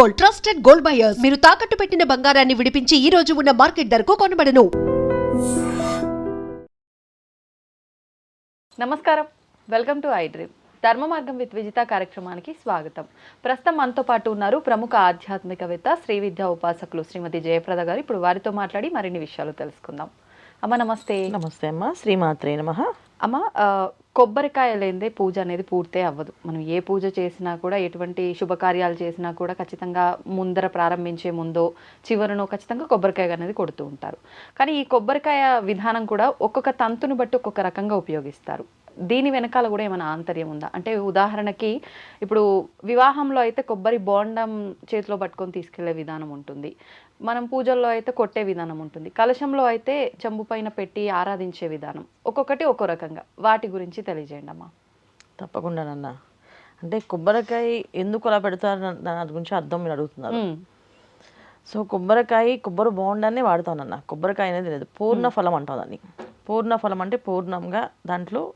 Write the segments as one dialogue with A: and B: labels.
A: Gold trusted gold buyers. మీరు తాకట్టు పెట్టిన బంగారాన్ని విడిపించి ఈ రోజు ఉన్న మార్కెట్ ధరకు కొనబడను.
B: నమస్కారం. వెల్కమ్ టు ఐ డ్రీమ్ ధర్మ మార్గం విత్ విజిత కార్యక్రమానికి స్వాగతం. ప్రస్తుతం మనతో పాటు ఉన్నారు ప్రముఖ ఆధ్యాత్మికవేత్త శ్రీ విద్యా ఉపాసకులు శ్రీమతి జయప్రద గారు. ఇప్పుడు వారితో మాట్లాడి మరిన్ని విషయాలు తెలుసుకుందాం. అమ్మ నమస్తే.
C: నమస్తే అమ్మ. శ్రీమాత్రే నమ.
B: అమ్మ కొబ్బరికాయ లేనిదే పూజ అనేది పూర్తే అవ్వదు. మనం ఏ పూజ చేసినా కూడా ఎటువంటి శుభకార్యాలు చేసినా కూడా ఖచ్చితంగా ముందర ప్రారంభించే ముందో చివరనో ఖచ్చితంగా కొబ్బరికాయ అనేది కొడుతూ ఉంటారు. కానీ ఈ కొబ్బరికాయ విధానం కూడా ఒక్కొక్క తంతును బట్టి ఒక్కొక్క రకంగా ఉపయోగిస్తారు. దీని వెనకాల కూడా ఏమైనా ఆంతర్యం ఉందా? అంటే ఉదాహరణకి ఇప్పుడు వివాహంలో అయితే కొబ్బరి బోండం చేతిలో పట్టుకొని తీసుకెళ్ళే విధానం ఉంటుంది. మనం పూజల్లో అయితే కొట్టే విధానం ఉంటుంది. కలశంలో అయితే చెంబు పైన పెట్టి ఆరాధించే విధానం. ఒక్కొక్కటి ఒక్కో రకంగా. వాటి గురించి తెలియజేయండి అమ్మా.
C: తప్పకుండా నాన్న. అంటే కొబ్బరికాయ ఎందుకు అలా పెడతారు అన్న దాని గురించి అర్థం మీరు అడుగుతున్నారు. సో కొబ్బరికాయ కొబ్బరి బోండాన్ని వాడతానన్న కొబ్బరికాయ అనేది లేదు. పూర్ణ ఫలం అంటాం దాన్ని. పూర్ణ ఫలం అంటే పూర్ణంగా దాంట్లో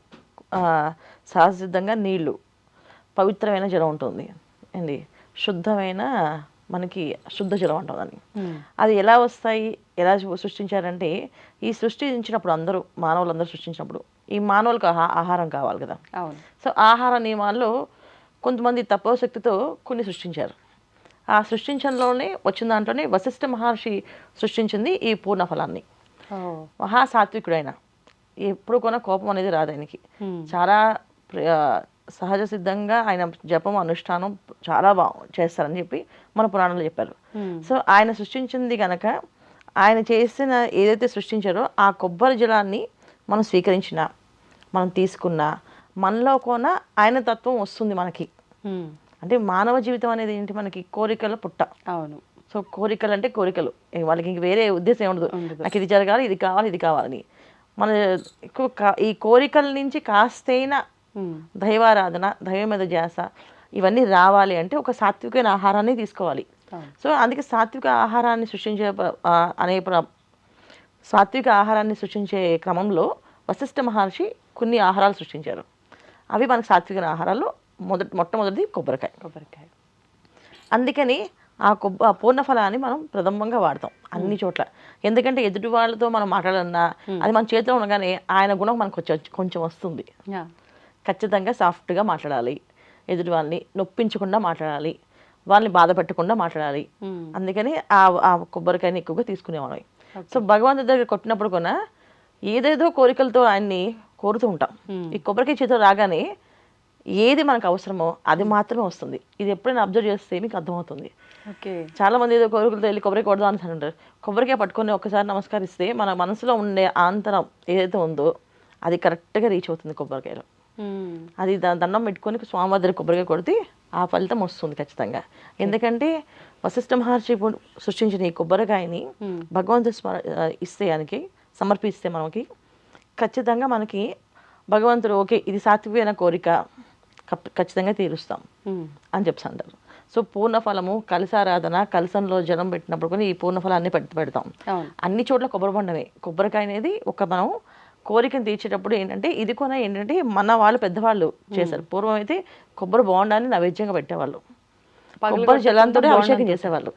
C: సహజసిద్ధంగా నీళ్ళు పవిత్రమైన జలం ఉంటుంది. ఏంది? శుద్ధమైన మనకి శుద్ధ జలం అంటాం దాన్ని. అది ఎలా వస్తాయి? ఎలా సృష్టించారంటే ఈ సృష్టించినప్పుడు అందరూ మానవులందరూ సృష్టించినప్పుడు ఈ మానవులకు ఆహా- ఆహారం కావాలి కదా. సో ఆహార నియమాల్లో కొంతమంది తపోశక్తితో కొన్ని సృష్టించారు. ఆ సృష్టించడంలోనే వచ్చిన దాంట్లోనే వశిష్ఠ మహర్షి సృష్టించింది ఈ పూర్ణ ఫలాన్ని మహాసాత్వికుడైన ఎప్పుడు కొన కోపం అనేది రాదు ఆయనకి. చాలా సహజ సిద్ధంగా ఆయన జపం అనుష్ఠానం చాలా బాగా చేస్తారని చెప్పి మన పురాణంలో చెప్పారు. సో ఆయన సృష్టించింది కనుక ఆయన చేసిన ఏదైతే సృష్టించారో ఆ కొబ్బరి జలాన్ని మనం స్వీకరించిన మనం తీసుకున్న మనలో కొన ఆయన తత్వం వస్తుంది మనకి. అంటే మానవ జీవితం అనేది ఏంటి? మనకి కోరికల పుట్ట.
B: అవును.
C: సో కోరికలు. అంటే కోరికలు వాళ్ళకి ఇంక వేరే ఉద్దేశం ఉండదు. నాకు ఇది జరగాలి ఇది కావాలి ఇది కావాలని. మన ఎక్కువ ఈ కోరికల నుంచి కాస్తైనా దైవారాధన దైవం మీద ధ్యాస ఇవన్నీ రావాలి అంటే ఒక సాత్వికమైన ఆహారాన్ని తీసుకోవాలి. సో అందుకే సాత్విక ఆహారాన్ని సృష్టించే అనే సాత్విక ఆహారాన్ని సృష్టించే క్రమంలో వశిష్ఠ మహర్షి కొన్ని ఆహారాలు సృష్టించారు. అవి మనకు సాత్విక ఆహారాలు మొదటి మొట్టమొదటిది కొబ్బరికాయ.
B: కొబ్బరికాయ.
C: అందుకని ఆ కొబ్బ ఆ పూర్ణ ఫలాన్ని మనం ప్రథమంగా వాడతాం అన్ని చోట్ల. ఎందుకంటే ఎదుటి వాళ్ళతో మనం మాట్లాడాలన్నా అది మన చేతిలో ఉండగానే ఆయన గుణం మనకు కొంచెం కొంచెం వస్తుంది. ఖచ్చితంగా సాఫ్ట్గా మాట్లాడాలి. ఎదుటి వాళ్ళని నొప్పించకుండా మాట్లాడాలి. వాళ్ళని బాధ పెట్టకుండా మాట్లాడాలి. అందుకని ఆ ఆ కొబ్బరికాయని ఎక్కువగా తీసుకునేవాళ్ళం. సో భగవంతుడి దగ్గర కొట్టినప్పుడు కూడా ఏదేదో కోరికలతో ఆయన్ని కోరుతూ ఉంటాం. ఈ కొబ్బరికాయ చేతిలో రాగానే ఏది మనకు అవసరమో అది మాత్రమే వస్తుంది. ఇది ఎప్పుడైనా అబ్జర్వ్ చేస్తే మీకు అర్థమవుతుంది. చాలా మంది ఏదో కోరికలతో వెళ్ళి కొబ్బరికాయ కొడదాం అని అంటారు కొబ్బరికాయ పట్టుకొని ఒక్కసారి నమస్కరిస్తే మన మనసులో ఉండే ఆంతరం ఏదైతే ఉందో అది కరెక్ట్గా రీచ్ అవుతుంది కొబ్బరికాయలో. అది దండం పెట్టుకొని స్వామివారి దగ్గర కొబ్బరికాయ కొడితే ఆ ఫలితం వస్తుంది ఖచ్చితంగా. ఎందుకంటే వశిష్ఠ మహర్షి సృష్టించిన ఈ కొబ్బరికాయని. భగవంతుడు స్మర ఇస్తే ఆయనకి సమర్పిస్తే మనకి ఖచ్చితంగా మనకి భగవంతుడు ఓకే ఇది సాత్వికమైన కోరిక ఖచ్చితంగా తీరుస్తాం అని చెప్పి అంటారు సో పూర్ణ ఫలము కలసారాధన కలసంలో జనం పెట్టినప్పుడు కూడా ఈ పూర్ణ ఫలాన్ని పెట్టి పెడతాం అన్ని చోట్ల కొబ్బరి బొండమే. కొబ్బరికాయ అనేది ఒక మనం కోరికను తీర్చేటప్పుడు ఏంటంటే ఇది కూడా ఏంటంటే మన వాళ్ళు పెద్దవాళ్ళు చేశారు. పూర్వం అయితే కొబ్బరి బోండాన్ని నైవేద్యంగా పెట్టేవాళ్ళు. కొబ్బరి జలంతో అభిషేకం చేసేవాళ్ళు.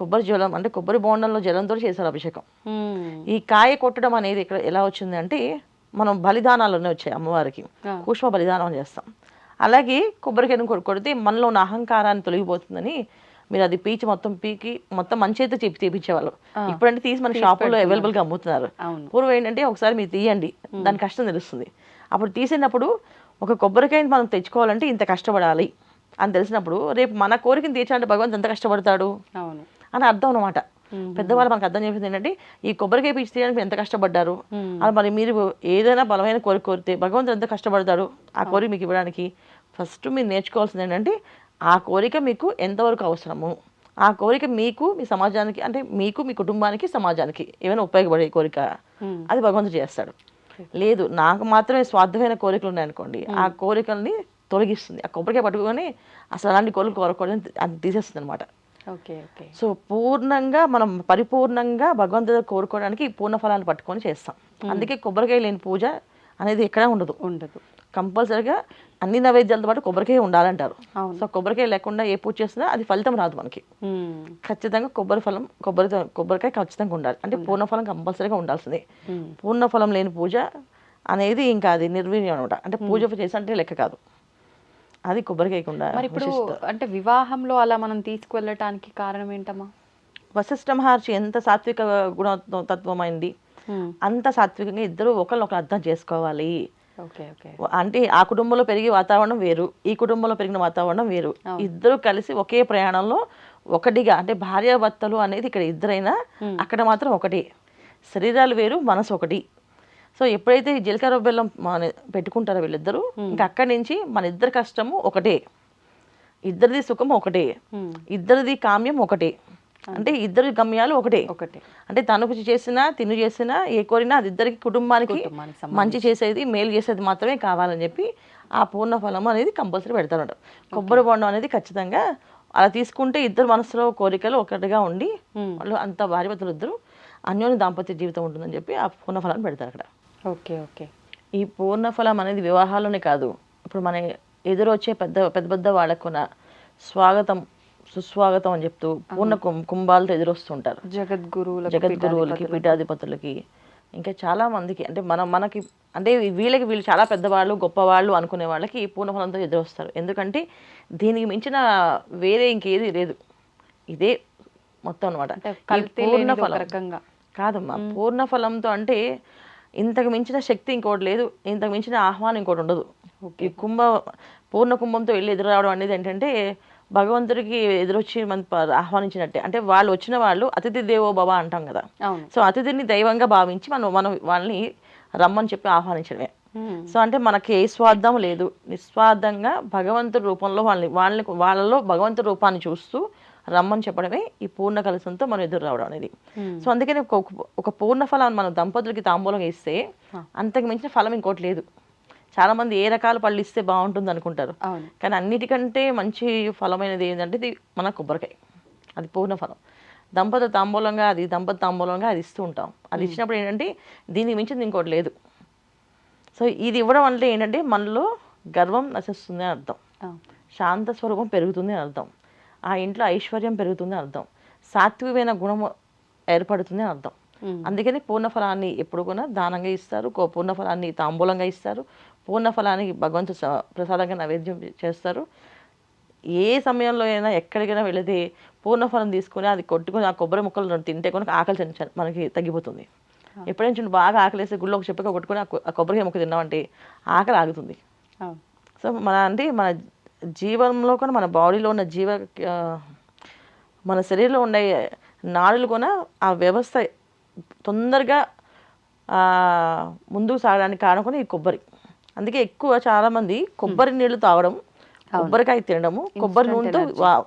C: కొబ్బరి జలం అంటే కొబ్బరి బోండంలో జలంతో చేశారు అభిషేకం. ఈ కాయ కొట్టడం అనేది ఇక్కడ ఎలా వచ్చింది అంటే మనం బలిదానాలునే వచ్చాయి అమ్మవారికి. కూష్మ బలిదానం చేస్తాం. అలాగే కొబ్బరికాయను కొడితే మనలో ఉన్న అహంకారాన్ని తొలగిపోతుందని మీరు అది పీచి మొత్తం పీకి మొత్తం మంచి అయితే చెప్పి తీపించేవాళ్ళు ఇప్పుడంటే తీసి మన షాపుల్లో అవైలబుల్గా అమ్ముతున్నారు. పూర్వం ఏంటంటే ఒకసారి మీరు తీయండి దాని కష్టం తెలుస్తుంది. అప్పుడు తీసినప్పుడు ఒక కొబ్బరికాయని మనం తెచ్చుకోవాలంటే ఇంత కష్టపడాలి అని తెలిసినప్పుడు రేపు మన కోరికను తీర్చాలంటే భగవంతు ఎంత కష్టపడతాడు? అని అర్థం అనమాట పెద్దవాళ్ళు మనకు అర్థం చేసింది ఏంటంటే ఈ కొబ్బరికాయ పీచి తీయడానికి ఎంత కష్టపడ్డారు? అది మరి మీరు ఏదైనా బలమైన కోరిక కోరితే భగవంతుడు ఎంత కష్టపడతాడు ఆ కోరిక మీకు ఇవ్వడానికి? ఫస్ట్ మీరు నేర్చుకోవాల్సింది ఏంటంటే ఆ కోరిక మీకు ఎంతవరకు అవసరము? ఆ కోరిక మీకు మీ సమాజానికి అంటే మీకు మీ కుటుంబానికి సమాజానికి ఏమైనా ఉపయోగపడే కోరిక. అది భగవంతుడు చేస్తాడు. లేదు నాకు మాత్రమే స్వార్థమైన కోరికలు ఉన్నాయనుకోండి ఆ కోరికల్ని తొలగిస్తుంది. ఆ కొబ్బరికాయ పట్టుకొని అసలు అలాంటి కోరికలు కోరకూడదని అది తీసేస్తుంది అనమాట సో పూర్ణంగా మనం పరిపూర్ణంగా భగవంతుడు కోరుకోవడానికి పూర్ణ ఫలాన్ని పట్టుకొని చేస్తాం. అందుకే కొబ్బరికాయ లేని పూజ అనేది ఎక్కడా ఉండదు.
B: ఉండదు.
C: కంపల్సరిగా అన్ని నైవేద్యాలతో పాటు కొబ్బరికాయ ఉండాలంటారు. సో కొబ్బరికాయ లేకుండా ఏ పూజ చేసినా అది ఫలితం రాదు మనకి. ఖచ్చితంగా కొబ్బరి ఫలం కొబ్బరి కొబ్బరికాయ ఖచ్చితంగా ఉండాలి. అంటే పూర్ణ ఫలం కంపల్సరీగా ఉండాల్సిందే. పూర్ణ ఫలం లేని పూజ అనేది ఇంకా అది నిర్వీర్యం అనమాట. అంటే పూజ చేసినట్టే లెక్క కాదు. అది కొబ్బరికాయకు ఉండాలి
B: మరి ఇప్పుడు అంటే వివాహంలో అలా మనం తీసుకువెళ్ళటానికి కారణం ఏంటమ్మా
C: వశిష్ఠ మహర్షి ఎంత సాత్విక గుణ తత్వమైంది? అంత సాత్వికంగా ఇద్దరు ఒకరిని ఒకరు అర్థం చేసుకోవాలి. అంటే ఆ కుటుంబంలో పెరిగే వాతావరణం వేరు ఈ కుటుంబంలో పెరిగిన వాతావరణం వేరు. ఇద్దరు కలిసి ఒకే ప్రయాణంలో ఒకటిగా అంటే భార్యాభర్తలు అనేది ఇక్కడ ఇద్దరైనా అక్కడ మాత్రం ఒకటి. శరీరాలు వేరు మనసు ఒకటి. సో ఎప్పుడైతే జీలకర్ర బెల్లం మన పెట్టుకుంటారో వీళ్ళిద్దరూ ఇంకా అక్కడి నుంచి మన ఇద్దరి కష్టము ఒకటే. ఇద్దరిది సుఖం ఒకటే. ఇద్దరిది కామ్యం ఒకటే. అంటే ఇద్దరి గమ్యాలు ఒకటే.
B: ఒకటే.
C: అంటే తను చేసినా తిను చేసినా ఏ కోరినా అది ఇద్దరికి కుటుంబానికి మంచి చేసేది మేలు చేసేది మాత్రమే కావాలని చెప్పి ఆ పూర్ణ ఫలం అనేది కంపల్సరీ పెడతారు కొబ్బరి బొండం అనేది ఖచ్చితంగా అలా తీసుకుంటే ఇద్దరు మనసులో కోరికలు ఒకటిగా ఉండి వాళ్ళు అంత భార్యభర్తలు ఇద్దరు అన్యోన్య దాంపత్య జీవితం ఉంటుందని చెప్పి ఆ పూర్ణ ఫలాన్ని పెడతారు అక్కడ
B: ఓకే ఓకే.
C: ఈ పూర్ణ ఫలం అనేది వివాహాల్లోనే కాదు. ఇప్పుడు మన ఎదురు వచ్చే పెద్ద పెద్ద పెద్ద వాళ్ళకున్న స్వాగతం సుస్వాగతం అని చెప్తూ పూర్ణ కుంభ కుంభాలతో ఎదురొస్తుంటారు.
B: జగద్గురువులకు
C: జగద్గురువులకి పీఠాధిపతులకి ఇంకా చాలా మందికి. అంటే మనం మనకి అంటే వీళ్ళకి వీళ్ళు చాలా పెద్దవాళ్ళు గొప్పవాళ్ళు అనుకునే వాళ్ళకి ఈ పూర్ణఫలంతో ఎదురొస్తారు. ఎందుకంటే దీనికి మించిన వేరే ఇంకేది లేదు. ఇదే మొత్తం అనమాట
B: రకంగా.
C: కాదమ్మా. పూర్ణఫలంతో అంటే ఇంతకు మించిన శక్తి ఇంకోటి లేదు ఇంతకు మించిన ఆహ్వానం ఇంకోటి ఉండదు. ఈ కుంభ పూర్ణ కుంభంతో వెళ్ళి ఎదురు రావడం అనేది ఏంటంటే భగవంతుడికి ఎదురొచ్చి మన ఆహ్వానించినట్టే. అంటే వాళ్ళు వచ్చిన వాళ్ళు అతిథి దేవో భవ అంటాం కదా. సో అతిథిని దైవంగా భావించి మనం మనం వాళ్ళని రమ్మని చెప్పి ఆహ్వానించడమే. సో అంటే మనకి ఏ స్వార్థం లేదు. నిస్వార్థంగా భగవంతుడి రూపంలో వాళ్ళని వాళ్ళని వాళ్ళలో భగవంతుడి రూపాన్ని చూస్తూ రమ్మని చెప్పడమే ఈ పూర్ణ కలసంతో మనం ఎదురు రావడం అనేది. సో అందుకని ఒక ఒక పూర్ణ ఫలాన్ని మనం దంపతులకి తాంబూలం ఇస్తే అంతకు మించిన ఫలం ఇంకోటి లేదు. చాలా మంది ఏ రకాల పళ్ళు ఇస్తే బాగుంటుంది అనుకుంటారు. కానీ అన్నిటికంటే మంచి ఫలమైనది ఏంటంటే ఇది మన కొబ్బరికాయ. అది పూర్ణ ఫలం. దంపత తాంబూలంగా అది దంపతి తాంబూలంగా అది ఇస్తూ ఉంటాం. అది ఇచ్చినప్పుడు ఏంటంటే దీనికి మించింది ఇంకోటి లేదు. సో ఇది ఇవ్వడం అంటే ఏంటంటే మనలో గర్వం నశిస్తుంది అని అర్థం. శాంత స్వరూపం పెరుగుతుంది అని అర్థం. ఆ ఇంట్లో ఐశ్వర్యం పెరుగుతుంది అర్థం. సాత్వికమైన గుణం ఏర్పడుతుంది అర్థం. అందుకని పూర్ణ ఫలాన్ని ఎప్పుడు కూడా దానంగా ఇస్తారు. కో- పూర్ణ ఫలాన్ని తాంబూలంగా ఇస్తారు. పూర్ణ ఫలానికి భగవంతు ప్రసాదంగా నైవేద్యం చేస్తారు. ఏ సమయంలో అయినా ఎక్కడికైనా వెళితే పూర్ణ ఫలం తీసుకుని అది కొట్టుకుని ఆ కొబ్బరి ముక్కలు తింటే కనుక ఆకలి మనకి తగ్గిపోతుంది. ఎప్పుడైనా చూడండి బాగా ఆకలి వేస్తే గుళ్ళోకి చెప్పక కొట్టుకుని ఆ కొ- ఆ కొబ్బరికాయ ముక్క తిన్నామంటే ఆకలి ఆగుతుంది. సో మన అంటే మన జీవంలో కూడా మన బాడీలో ఉన్న జీవ మన శరీరంలో ఉండే నాడులు కూడా ఆ వ్యవస్థ తొందరగా ముందుకు సాగడానికి కారణం కూడా ఈ కొబ్బరి. అందుకే ఎక్కువ చాలామంది కొబ్బరి నీళ్ళు తాగడం కొబ్బరికాయ తినడము కొబ్బరి నూనెతో వా-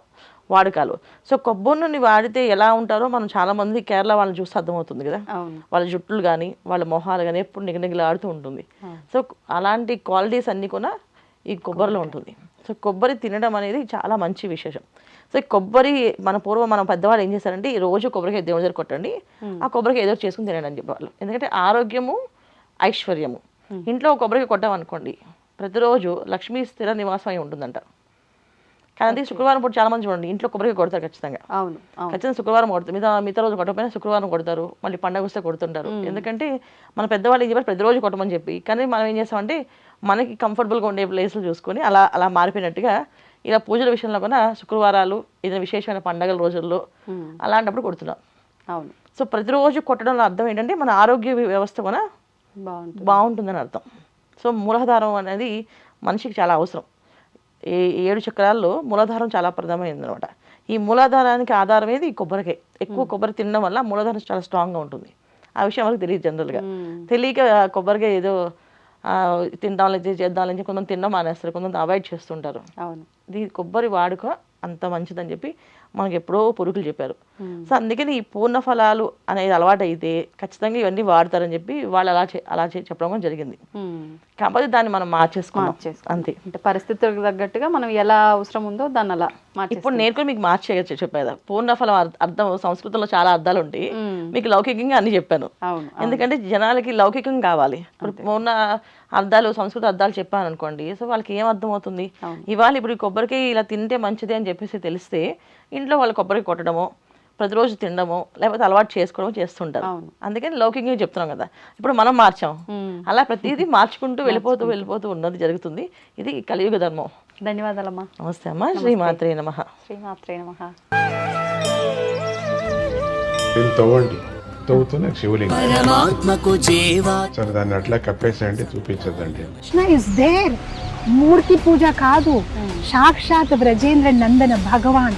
C: వాడకాలు. సో కొబ్బరి నూనె వాడితే ఎలా ఉంటారో మనం చాలా మంది కేరళ వాళ్ళని చూస్తే అర్థమవుతుంది కదా. వాళ్ళ జుట్టులు కానీ వాళ్ళ మొహాలు కానీ ఎప్పుడు నిగనిగలాడుతూ ఉంటుంది. సో అలాంటి క్వాలిటీస్ అన్నీ కూడా ఈ కొబ్బరిలో ఉంటుంది. సో కొబ్బరి తినడం అనేది చాలా మంచి విశేషం. సో ఈ కొబ్బరి మన పూర్వం మన పెద్దవాళ్ళు ఏం చేశారంటే ఈ రోజు కొబ్బరికాయ దేవుడి దగ్గర కొట్టండి ఆ కొబ్బరికాయ ఏదో చేసుకుని తినండి అని చెప్పేవాళ్ళు ఎందుకంటే ఆరోగ్యము ఐశ్వర్యము. ఇంట్లో ఒక కొబ్బరికాయ కొట్టామనుకోండి ప్రతిరోజు లక్ష్మీ స్థిర నివాసం అయి ఉంటుందంట. కానీ అదే శుక్రవారం పూట చాలా మంది చూడండి ఇంట్లో కొబ్బరికాయ కొడతారు ఖచ్చితంగా.
B: అవును
C: ఖచ్చితంగా శుక్రవారం కొడతారు. మిగతా మిగతా రోజు కొట్టకపోయినా శుక్రవారం కొడతారు మళ్ళీ పండగ వస్తే కొడుతుంటారు. ఎందుకంటే మన పెద్దవాళ్ళు ఏం చెప్పారు ప్రతిరోజు కొట్టమని చెప్పి. కానీ మనం ఏం చేస్తామంటే మనకి కంఫర్టబుల్గా ఉండే ప్లేస్లు చూసుకొని అలా అలా మారిపోయినట్టుగా ఇలా పూజల విషయంలో కూడా శుక్రవారాలు ఏదైనా విశేషమైన పండగల రోజుల్లో అలాంటప్పుడు కొడుతున్నాం.
B: అవును.
C: సో ప్రతిరోజు కొట్టడంలో అర్థం ఏంటంటే మన ఆరోగ్య వ్యవస్థ కూడా
B: బాగుంటుంది.
C: బాగుంటుందని అర్థం. సో మూలాధారం అనేది మనిషికి చాలా అవసరం. ఏ ఏడు చక్రాల్లో మూలాధారం చాలా ప్రధానమైనది అనమాట ఈ మూలాధారానికి ఆధారం ఏది? ఈ కొబ్బరికాయ ఎక్కువ కొబ్బరి తినడం వల్ల మూలాధారం చాలా స్ట్రాంగ్గా ఉంటుంది. ఆ విషయం వాళ్ళకి తెలియదు జనరల్గా తెలియక కొబ్బరికాయ ఏదో ఆ, తింటాం లేదు చేద్దాం అని చెప్పి కొంతమంది తినడం మానేస్తారు కొంతమంది అవాయిడ్ చేస్తుంటారు.
B: అవును.
C: ఇది కొబ్బరి వాడుక అంత మంచిదని చెప్పి మనకి ఎప్పుడో పురుగులు చెప్పారు. సో అందుకని ఈ పూర్ణ ఫలాలు అనేది అలవాటు అయితే ఖచ్చితంగా ఇవన్నీ వాడతారని చెప్పి వాళ్ళు అలా అలా చెప్పడం కూడా జరిగింది. కాకపోతే దాన్ని మనం మార్చేసుకున్నాం. అంతే.
B: అంటే పరిస్థితులకు తగ్గట్టుగా మనం ఎలా అవసరం ఉందో దాన్ని అలా
C: ఇప్పుడు నేను కూడా మీకు మార్చేయచ్చు చెప్పేదా? పూర్ణ ఫలం అర్- అర్థం సంస్కృతంలో చాలా అర్థాలు ఉంటాయి. మీకు లౌకికంగా అన్ని చెప్పాను. ఎందుకంటే జనాలకి లౌకికం కావాలి. ఇప్పుడు మొన్న అర్థాలు సంస్కృత అర్థాలు చెప్పాను అనుకోండి సో వాళ్ళకి ఏం అర్థం అవుతుంది ఇవాళ ఇప్పుడు ఈ కొబ్బరికాయ ఇలా తింటే మంచిది అని చెప్పేసి తెలిస్తే ఇంట్లో వాళ్ళు కొబ్బరి కొట్టడమో ప్రతిరోజు తినడమో లేకపోతే అలవాటు చేసుకోవడం చేస్తుంటారు.
B: అవును.
C: అందుకని లౌకికంగా చెప్తున్నాం కదా. ఇప్పుడు మనం మార్చాం. అలా ప్రతిదీ మార్చుకుంటూ వెళ్ళిపోతూ వెళ్ళిపోతూ ఉన్నది జరుగుతుంది. ఇది కలియుగ ధర్మం.
B: ధన్యవాదాలమ్మా.
C: నమస్తే అమ్మ. శ్రీ మాత్రే నమః.
B: శ్రీమాత్రే నమః.
D: తవ్వండి. తవ్వుతూనే శివలింగం. సరే దాన్ని అట్లా కప్పేసేయండి చూపించదండి
E: కృష్ణ ఇస్ దేర్ మూర్తి పూజ కాదు. సాక్షాత్ బ్రజేంద్ర నందన భగవాన్.